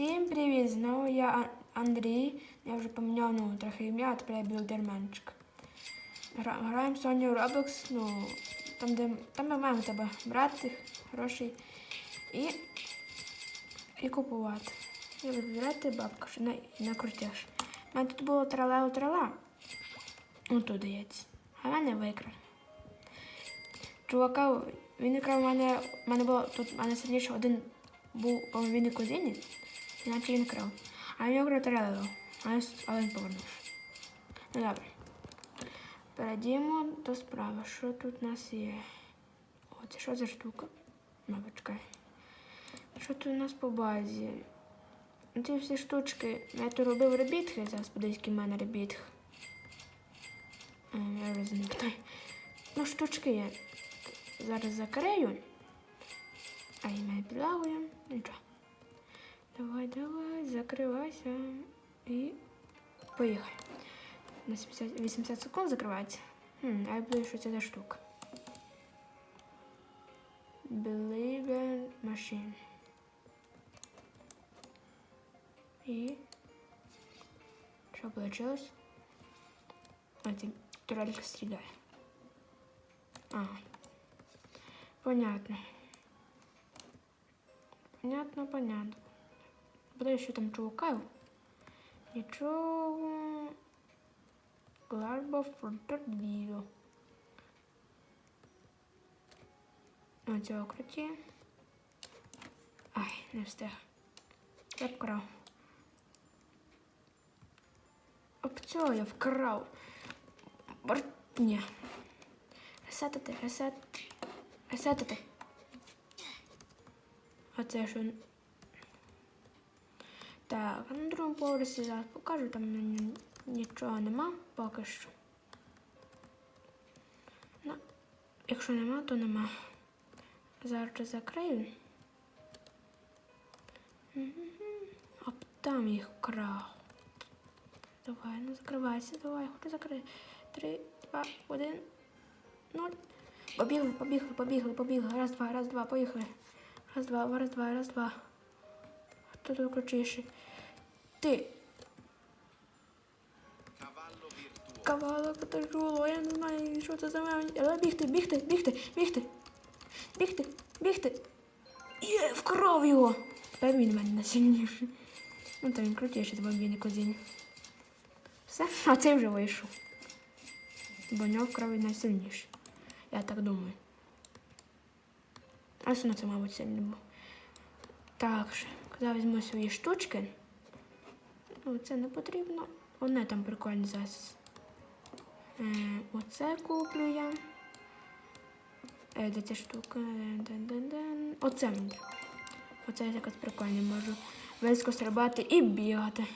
Всім привіт! Знову я Андрій. Я вже поміняв ну, трохи ім'я, а тепер я білдерменчик. Гра, граємо сьогодні у Roblox, ну, там, де там ми маємо тебе брати гроші і, і купувати. І вибирати бабка, що на, на крутяш. У мене тут було тралео трала. Ну дається. А в мене викрав. Чувака, він не крав у мене, у мене було тут, у мене сильніше один був, по-моєму, він і кузині, Inaczej nie krał. Ale nie ograł terelu. Ale, ale zborny. No dobra. Перейдімо до справи. Що тут у нас є? О, це що за штука? Ну, Мабочка. Що тут у нас по базі? Ну, ці всі штучки. Я тут робив ребітхи, зараз подивіться, в мене ребітх. Ем, я розумію. Ну, штучки є. Зараз закрию. А я мене підлагую. Нічого. Давай, давай, закривайся. І поїхали. На 70, 80 секунд закривається. Хм, а я буду, що це за штука. Believer Machine. І що вийшло? А, ти турелька стріляє. Ага. Понятно. Понятно, понятно. Буде що там чуваків? Нічого. Гларба фронтардію. Оцього круті. Ай, не встиг. Я вкрав. Об цього я вкрав. Бар... Ні. Ресетити, ресет. Ресетити. А це що? Так, на другому поверсі зараз покажу, там нічого нема поки що. Ну, якщо нема, то нема. Зараз закрию. А там їх вкрав. Давай, ну закривайся, давай, хочу закрити. Три, два, один, ноль. Побігли, побігли, побігли, побігли. Раз, два, раз, два, поїхали. Раз, два, раз, два, раз, два. Хто тут крутіший? Ти. Кавало потажуло, я не знаю, що це за мене. Але бігти, бігти, бігти, бігти. Бігти, бігти. Є, вкрав його. Тепер він в мене найсильніший. Ну, та він крутіший, з бомбіни козині. Все, а цей вже вийшов. Бо в нього вкрав він найсильніший. Я так думаю. А на це, мабуть, сильний був. Так, же, коли візьму свої штучки. Ну, це не потрібно. Одне там прикольне зараз. Е, оце куплю я. Е, де ця штука? Ден-ден-ден. Оце мені. Оце я якось прикольне можу. Виско стрибати і бігати.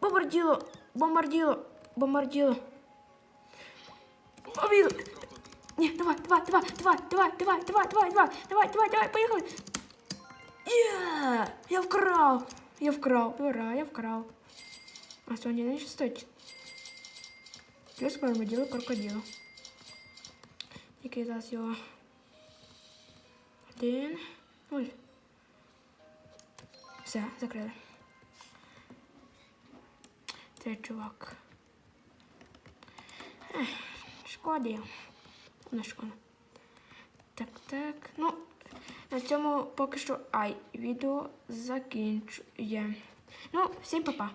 Бомбарділо! Бомбарділо! Бомбарділо! Побігли! Ні, давай, давай, давай, давай, давай, давай, давай, давай, давай, давай, давай, давай, поїхали! Є! Я вкрав! Я вкрав, ура, я вкрав. А сьогодні не стоїть. Плюс армаділо крокодило. Який зараз його? Один, нуль. Все, закрили. Це чувак. Ех, шкоді. Не шкода. Так, так. Ну, на цьому поки що ай, відео закінчує. Ну, всім па-па.